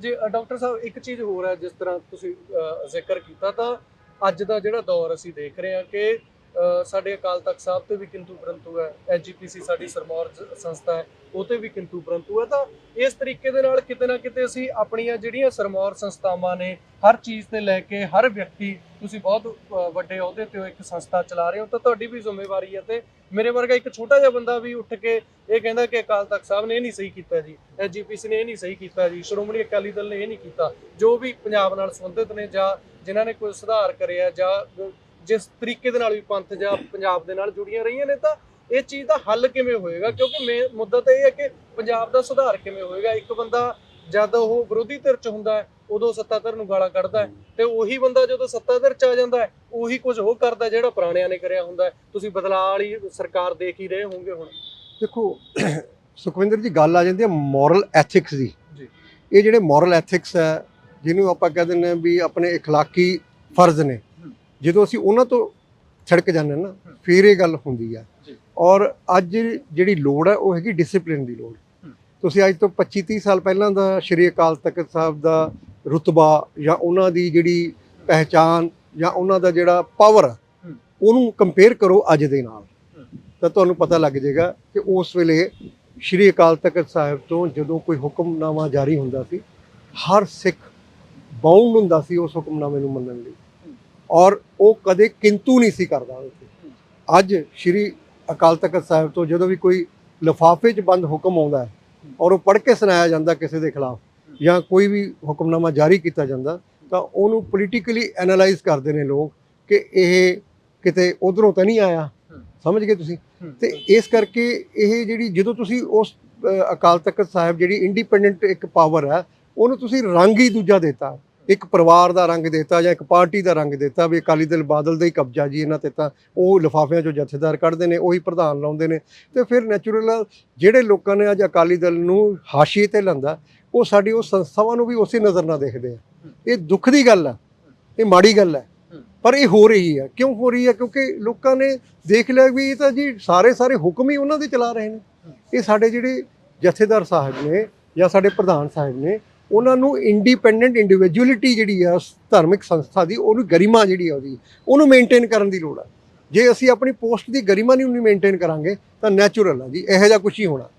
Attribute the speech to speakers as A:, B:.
A: ਜੀ ਡਾਕਟਰ ਸਾਹਿਬ ਇੱਕ ਚੀਜ਼ ਹੋਰ ਹੈ ਜਿਸ ਤਰ੍ਹਾਂ ਤੁਸੀਂ ਅ, ਜ਼ਿਕਰ ਕੀਤਾ ਤਾਂ ਅੱਜ ਦਾ ਜਿਹੜਾ ਦੌਰ ਅਸੀਂ ਦੇਖ ਰਹੇ ਹਾਂ ਕਿ ਸਾਡੇ ਅਕਾਲ ਤਖਤ ਸਾਹਿਬ ਤੇ ਵੀ ਕਿੰਤੂ ਪਰੰਤੂ ਹੈ ਐਜੀਪੀਸੀ ਸਾਡੀ ਸਰਮੌਰ ਸੰਸਥਾ ਹੈ, ਉਹ ਤੇ ਵੀ ਕਿੰਤੂ ਪਰੰਤੂ ਹੈ। ਤਾਂ ਇਸ ਤਰੀਕੇ ਦੇ ਨਾਲ ਕਿਤੇ ਨਾ ਕਿਤੇ ਅਸੀਂ ਆਪਣੀਆਂ ਜਿਹੜੀਆਂ ਸਰਮੌਰ ਸੰਸਥਾਵਾਂ ਨੇ, ਹਰ ਚੀਜ਼ ਤੇ ਲੈ ਕੇ ਹਰ ਵਿਅਕਤੀ, ਤੁਸੀਂ ਬਹੁਤ ਵੱਡੇ ਅਹੁਦੇ ਤੇ ਹੋ ਇੱਕ ਸੰਸਥਾ ਚਲਾ ਰਹੇ ਹੋ, ਤਾਂ ਤੁਹਾਡੀ ਵੀ ਜ਼ਿੰਮੇਵਾਰੀ ਹੈ ਤੇ ਮੇਰੇ ਵਰਗਾ ਇੱਕ ਛੋਟਾ ਜਿਹਾ ਬੰਦਾ ਵੀ ਉੱਠ ਕੇ ਇਹ ਕਹਿੰਦਾ ਕਿ ਅਕਾਲ ਤਖਤ ਸਾਹਿਬ ਨੇ ਇਹ ਨਹੀਂ ਸਹੀ ਕੀਤਾ ਜੀ ਐਜੀਪੀਸੀ ਨੇ ਇਹ ਨਹੀਂ ਸਹੀ ਕੀਤਾ ਜੀ, ਸ਼੍ਰੋਮਣੀ ਅਕਾਲੀ ਦਲ ਨੇ ਇਹ ਨਹੀਂ ਕੀਤਾ। ਜੋ ਵੀ ਪੰਜਾਬ ਨਾਲ ਸੰਬੰਧਿਤ ਨੇ ਜਾਂ ਜਿਨ੍ਹਾਂ ਨੇ ਕੋਈ ਸੁਧਾਰ ਕਰਿਆ ਜਾਂ ਜਿਸ ਤਰੀਕੇ ਦੇ ਨਾਲ ਵੀ ਪੰਥ ਜਾਂ ਪੰਜਾਬ ਦੇ ਨਾਲ ਜੁੜੀਆਂ ਰਹੀਆਂ ਨੇ ਤਾਂ ਇਹ ਚੀਜ਼ ਦਾ ਹੱਲ ਕਿਵੇਂ ਹੋਏਗਾ ਕਿਉਂਕਿ ਮੇ ਮੁੱਦਾ ਤਾਂ ਇਹ ਹੈ ਕਿ ਪੰਜਾਬ ਦਾ ਸੁਧਾਰ ਕਿਵੇਂ ਹੋਏਗਾ ਇੱਕ ਬੰਦਾ ਜਦ ਉਹ ਵਿਰੋਧੀ ਧਿਰ ਚ ਹੁੰਦਾ ਹੈ ਉਦੋਂ ਸੱਤਾਧਰ ਨੂੰ ਗਾਲਾਂ ਕੱਢਦਾ ਹੈ ਤੇ ਉਹੀ ਬੰਦਾ ਜਦੋਂ ਸੱਤਾਧਰ ਚ ਆ ਜਾਂਦਾ ਹੈ ਉਹੀ ਕੁਝ ਉਹ ਕਰਦਾ ਜਿਹੜਾ ਪੁਰਾਣਿਆਂ ਨੇ ਕਰਿਆ ਹੁੰਦਾ ਹੈ ਤੁਸੀਂ ਬਦਲਾਅ ਵਾਲੀ ਸਰਕਾਰ ਦੇਖ ਹੀ ਰਹੇ ਹੋਵੋਗੇ ਹੁਣ
B: ਦੇਖੋ ਸੁਖਵਿੰਦਰ ਜੀ ਗੱਲ ਆ ਜਾਂਦੀ ਹੈ ਮੋਰਲ ਐਥਿਕਸ ਦੀ
A: ਜੀ।
B: ਇਹ ਜਿਹੜੇ ਮੋਰਲ ਐਥਿਕਸ ਹੈ ਜਿਹਨੂੰ ਆਪਾਂ ਕਹਿ ਦਿੰਦੇ ਹਾਂ ਵੀ ਆਪਣੇ اخلاقی ਫਰਜ਼ ਨੇ
A: ਹਮ।
B: ਜਦੋਂ ਅਸੀਂ ਉਹਨਾਂ ਤੋਂ ਛੜਕ ਜਾਂਦੇ ਨਾ। ਫਿਰ ਇਹ ਗੱਲ ਹੁੰਦੀ ਆ। ਔਰ ਅੱਜ ਜਿਹੜੀ ਲੋੜ ਹੈ ਉਹ ਹੈਗੀ ਡਿਸਪਲਿਨ ਦੀ ਲੋੜ। ਤੁਸੀਂ ਅੱਜ ਤੋਂ 25 30 ਸਾਲ ਪਹਿਲਾਂ ਦਾ ਸ਼੍ਰੀ ਅਕਾਲ ਤਖਤ ਸਾਹਿਬ ਦਾ ਰੁਤਬਾ ਜਾਂ ਉਹਨਾਂ ਦੀ ਜਿਹੜੀ ਪਹਿਚਾਨ ਜਾਂ ਉਹਨਾਂ ਦਾ ਜਿਹੜਾ ਪਾਵਰ। ਉਹਨੂੰ ਕੰਪੇਅਰ ਕਰੋ ਅੱਜ ਦੇ ਨਾਲ। ਤਾਂ ਤੁਹਾਨੂੰ ਪਤਾ ਲੱਗ ਜਾਏਗਾ ਕਿ ਉਸ ਵੇਲੇ ਸ਼੍ਰੀ ਅਕਾਲ ਤਖਤ ਸਾਹਿਬ ਤੋਂ ਜਦੋਂ ਕੋਈ ਹੁਕਮਨਾਮਾ ਜਾਰੀ ਹੁੰਦਾ ਸੀ ਹਰ ਸਿੱਖ ਬਾਉਂਡ ਹੁੰਦਾ ਸੀ ਉਸ ਹੁਕਮਨਾਮੇ ਨੂੰ ਮੰਨਣ ਲਈ ਔਰ ਉਹ ਕਦੇ ਕਿੰਤੂ ਨਹੀਂ ਸੀ ਕਰਦਾ ਉੱਥੇ ਅੱਜ ਸ਼੍ਰੀ ਅਕਾਲ ਤਖਤ ਸਾਹਿਬ ਤੋਂ ਜਦੋਂ ਵੀ ਕੋਈ ਲਿਫਾਫੇ 'ਚ ਬੰਦ ਹੁਕਮ ਆਉਂਦਾ ਹੈ ਔਰ ਉਹ ਪੜ੍ਹ ਕੇ ਸੁਣਾਇਆ ਜਾਂਦਾ ਕਿਸੇ ਦੇ ਖਿਲਾਫ ਜਾਂ ਕੋਈ ਵੀ ਹੁਕਮਨਾਮਾ ਜਾਰੀ ਕੀਤਾ ਜਾਂਦਾ, ਤਾਂ ਉਹਨੂੰ ਪੋਲੀਟੀਕਲੀ ਐਨਾਲਾਈਜ਼ ਕਰਦੇ ਨੇ ਲੋਕ ਕਿ ਇਹ ਕਿਤੇ ਉਧਰੋਂ ਤਾਂ ਨਹੀਂ ਆਇਆ। ਸਮਝ ਗਏ ਤੁਸੀਂ? ਤੇ ਇਸ ਕਰਕੇ ਇਹ ਜਿਹੜੀ ਜਦੋਂ ਤੁਸੀਂ ਉਸ ਅਕਾਲ ਤਖਤ ਸਾਹਿਬ ਜਿਹੜੀ ਇੰਡੀਪੈਂਡੈਂਟ ਇੱਕ ਪਾਵਰ ਹੈ, ਉਹਨੂੰ ਤੁਸੀਂ ਰੰਗ ਹੀ ਦੂਜਾ ਦਿੱਤਾ। ਇੱਕ ਪਰਿਵਾਰ ਦਾ ਰੰਗ ਦਿੱਤਾ ਜਾਂ ਇੱਕ ਪਾਰਟੀ ਦਾ ਰੰਗ ਦਿੱਤਾ ਵੀ ਅਕਾਲੀ ਦਲ ਬਾਦਲ ਦਾ ਹੀ ਕਬਜ਼ਾ ਜੀ ਇਹਨਾਂ ਤੇ ਤਾਂ ਉਹ ਲਿਫਾਫਿਆਂ ਚੋਂ ਜਥੇਦਾਰ ਕੱਢਦੇ ਨੇ, ਉਹੀ ਪ੍ਰਧਾਨ ਲਾਉਂਦੇ ਨੇ। ਤੇ ਫਿਰ ਨੈਚੁਰਲ ਜਿਹੜੇ ਲੋਕਾਂ ਨੇ ਅੱਜ ਅਕਾਲੀ ਦਲ ਨੂੰ ਹਾਸ਼ੀਏ ਤੇ ਲੰਦਾ ਉਹ ਸਾਡੀ ਉਹ ਸੰਸਥਾਵਾਂ ਨੂੰ ਵੀ ਉਸੇ ਨਜ਼ਰ ਨਾਲ ਦੇਖਦੇ ਆ। ਇਹ ਦੁੱਖ ਦੀ ਗੱਲ ਆ, ਇਹ ਮਾੜੀ ਗੱਲ ਹੈ ਪਰ ਇਹ ਹੋ ਰਹੀ ਹੈ ਕਿਉਂ ਹੋ ਰਹੀ ਹੈ ਕਿਉਂਕਿ ਲੋਕਾਂ ਨੇ ਦੇਖ ਲਿਆ ਵੀ ਇਹ ਤਾਂ ਜੀ ਸਾਰੇ ਸਾਰੇ ਹੁਕਮ ਹੀ ਉਹਨਾਂ ਦੇ ਚਲਾ ਰਹੇ ਨੇ। ਇਹ ਸਾਡੇ ਜਿਹੜੇ ਜਥੇਦਾਰ ਸਾਹਿਬ ਨੇ ਜਾਂ ਸਾਡੇ ਪ੍ਰਧਾਨ ਸਾਹਿਬ ਨੇ ਉਹਨਾਂ ਨੂੰ ਇੰਡੀਪੈਂਡੈਂਟ ਇੰਡੀਵਿਜੂਅਲਿਟੀ ਜਿਹੜੀ ਆ, ਧਾਰਮਿਕ ਸੰਸਥਾ ਦੀ, ਉਹਨੂੰ ਗਰਿਮਾ ਜਿਹੜੀ ਆ ਉਹਦੀ, ਉਹਨੂੰ ਮੇਨਟੇਨ ਕਰਨ ਦੀ ਲੋੜ ਆ। ਜੇ ਅਸੀਂ ਆਪਣੀ ਪੋਸਟ ਦੀ ਗਰਿਮਾ ਨਹੀਂ ਉਹਨੂੰ ਮੇਨਟੇਨ ਕਰਾਂਗੇ, ਤਾਂ ਨੈਚੁਰਲ ਆ ਜੀ, ਇਹੋ ਜਿਹਾ ਕੁਝ ਹੀ ਹੋਣਾ।